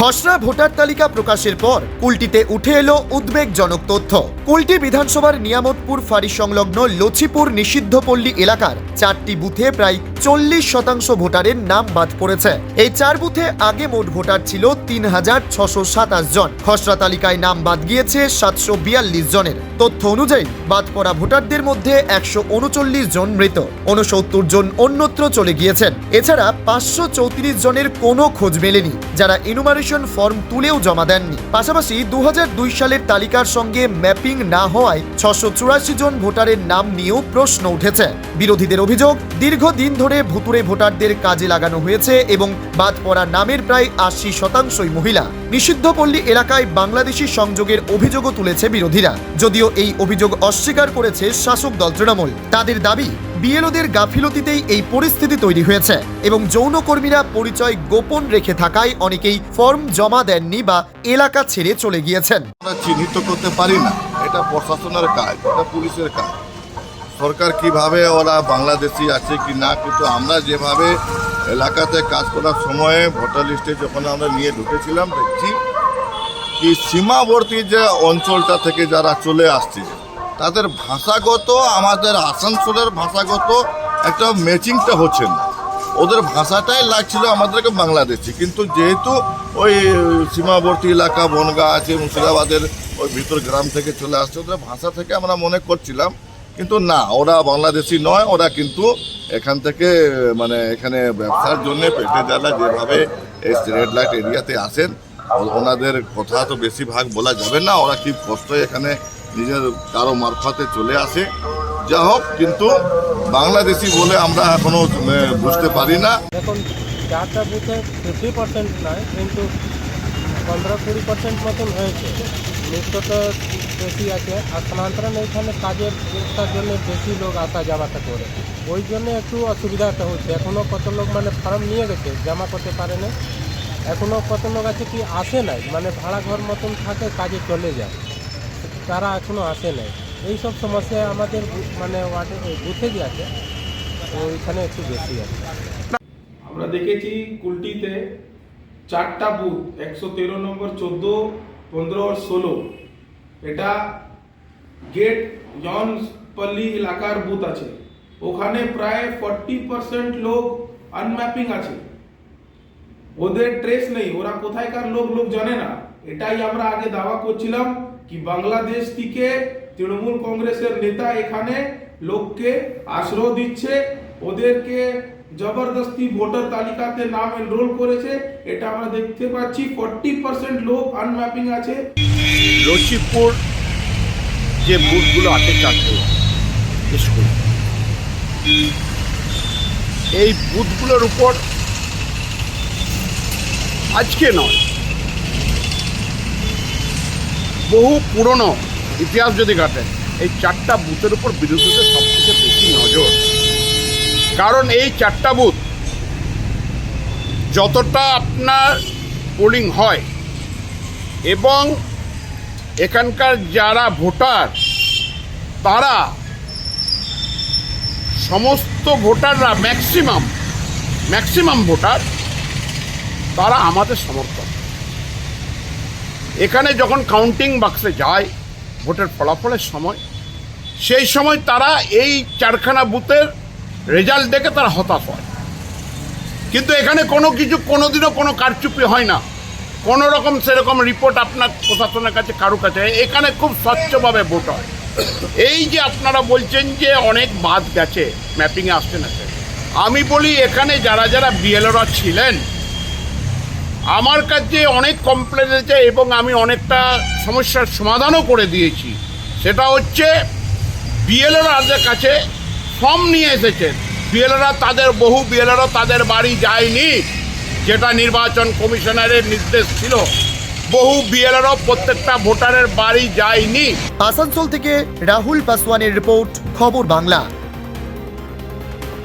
খসড়া ভোটার তালিকা প্রকাশের পর কুলটিতে উঠে এলো উদ্বেগজনক তথ্য। কুলটি বিধানসভার নিয়ামতপুর ফাঁড়ি সংলগ্ন লছিপুর নিষিদ্ধপল্লী এলাকার চারটি বুথে প্রায় চল্লিশ শতাংশ ভোটারের নাম বাদ পড়েছে। এই চার বুথে আগে মোট ভোটার ছিল তিন হাজার ছশো সাতাশ জন। খসড়া তালিকায় নাম বাদ গিয়েছে সাতশো বিয়াল্লিশ জনের। তথ্য অনুযায়ী, বাদ পড়া ভোটারদের মধ্যে একশো উনচল্লিশ জন মৃত। উনসত্তর জন অন্যত্র চলে গিয়েছেন। এছাড়া পাঁচশো চৌত্রিশ জনের কোনো খোঁজ মেলেনি, যারা ইনুমারেশন ফর্ম তুলেও জমা দেননি। পাশাপাশি দু হাজার দুই সালের তালিকার সঙ্গে ম্যাপিং না হওয়ায় ছশো চুরাশি জন ভোটারের নাম নিয়েও প্রশ্ন উঠেছে। বিরোধীদের অভিযোগ, দীর্ঘদিন ধরে ভুতুরে ভোটারদের কাজে লাগানো হয়েছে এবং বাদ পড়া নামের প্রায় আশি শতাংশই মহিলা। নিষিদ্ধপল্লী এলাকায় বাংলাদেশি সংযোগের অভিযোগও তুলেছে বিরোধীরা। যদিও এই অভিযোগ অস্বীকার করেছে শাসক দল তৃণমূল। তাদের দাবি, বিএলওদের গাফিলতিতেই এই পরিস্থিতি তৈরি হয়েছে এবং যৌনকর্মীরা পরিচয় গোপন রেখে থাকায় অনেকেই ফর্ম জমা দেননি বা এলাকা ছেড়ে চলে গিয়েছেন। চিহ্নিত করতে পারি না। এটা প্রশাসনের কাজ, এটা পুলিশের কাজ। সরকার কীভাবে ওরা বাংলাদেশি আছে কি না, কিন্তু আমরা যেভাবে এলাকাতে কাজ করার সময়ে ভোটার লিস্টে যখন আমরা নিয়ে ঢুকেছিলাম, দেখছি কি সীমাবর্তী যে অঞ্চলটা থেকে যারা চলে আসছে, তাদের ভাষাগত, আমাদের আসানসোলের ভাষাগত একটা ম্যাচিংটা হচ্ছে না। ওদের ভাষাটাই লাগছিল আমাদেরকে বাংলাদেশি, কিন্তু যেহেতু ওই সীমাবর্তী এলাকা, বনগা আছে, মুর্শিদাবাদের ওই ভিতর গ্রাম থেকে চলে আসছে, ওদের ভাষা থেকে আমরা মনে করছিলাম কিন্তু না, ওরা বাংলাদেশি নয়, ওরা কিন্তু এখান থেকে মানে এখানে ব্যবসার জন্য পেটে জ্বালা যেভাবে এই রেড লাইট এরিয়াতে আসেন ওনাদের কথা তো বেশিরভাগ বলা যাবে না, ওরা কি কষ্ট এখানে নিজের কারও মারফতে চলে আসে। যা হোক, কিন্তু বাংলাদেশি বলে আমরা এখনও বুঝতে পারি না। দেখুন চারটা বুথে ফিফটি পার্সেন্ট নয় কিন্তু পনেরো কুড়ি পার্সেন্ট মতন হয়েছে। নিশ্চয়তা বেশি আছে আর স্থানান্তরণ এইখানে কাজের ব্যবস্থার জন্য বেশি লোক আসা যাওয়াটা করে। ওই জন্য একটু অসুবিধাটা হচ্ছে। এখনও কত লোক মানে ফার্ম নিয়ে গেছে, জমা করতে পারে না এখনও কত লোক আছে কি আসে নাই? মানে ভাড়া ঘর মতন থাকে, কাজে চলে যায়। তারা এখনও আসে নাই। এইসব সমস্যা আমাদের মানে ওয়ার্ডে বুথে যে আছে, ওইখানে একটু বেশি আছে। আমরা দেখেছি কুলটিতে চারটা বুথ, একশো তেরো নম্বর, চোদ্দ, পনেরো আর ষোলো। এটা গেট জনপল্লী এলাকার বুথ আছে। ওখানে প্রায় ফর্টি পার্সেন্ট লোক আনম্যাপিং আছে। ওদের ট্রেস নেই, ওরা কোথায়কার লোক লোক জানে না। এটাই আমরা আগে দাওয়া করছিলাম কি বাংলাদেশ থেকে তৃণমূল কংগ্রেসের নেতা এখানে লোককে আশ্রয় দিচ্ছে, ওদেরকে জবরদস্তি ভোটার তালিকাতে নাম এনরোল করেছে, এটা আমরা দেখতে পাচ্ছি ফর্টি পার্সেন্ট লোক আনম্যাপিং আছে। লক্ষ্মীপুর যে বুথগুলো আছে চারটে স্কুল এই বুথগুলোর উপর আজকে নয়, বহু পুরনো ইতিহাস যদি ঘাটেন এই চারটা বুথের উপর বিরোধীদের সবথেকে বেশি নজর। কারণ এই চারটা বুথ যতটা আপনার পোলিং হয় এবং এখানকার যারা ভোটার, তারা সমস্ত ভোটাররা ম্যাক্সিমাম ম্যাক্সিমাম ভোটার, তারা আমাদের সমর্থক। এখানে যখন কাউন্টিং বাক্সে যায় ভোটের ফলাফলের সময়, সেই সময় তারা এই চারখানা বুথের রেজাল্ট দেখে তারা হতাশ হয়। কিন্তু এখানে কোনো কিছু কোনোদিনও কোনো কারচুপি হয় না। কোনো রকম সেরকম রিপোর্ট আপনার প্রশাসনের কাছে কারও কাছে এখানে খুব স্বচ্ছভাবে ভোট হয়। এই যে আপনারা বলছেন যে অনেক বাদ গেছে ম্যাপিংয়ে আসছে না। আমি বলি এখানে যারা যারা বিএলওরা ছিলেন, আমার কাছে অনেক কমপ্লেন এসেছে এবং আমি অনেকটা সমস্যার সমাধানও করে দিয়েছি। সেটা হচ্ছে বিএলওরাদের কাছে ফর্ম নিয়ে এসেছেন। বিএলরা তাদের, বহু বিএলরও তাদের বাড়ি যায়নি, যেটা নির্বাচন কমিশনারের নির্দেশ ছিল। বহু বিএলরও প্রত্যেকটা ভোটারের বাড়ি যায়নি। আসানসোল থেকে রাহুল পাসওয়ানের রিপোর্ট, খবর বাংলা।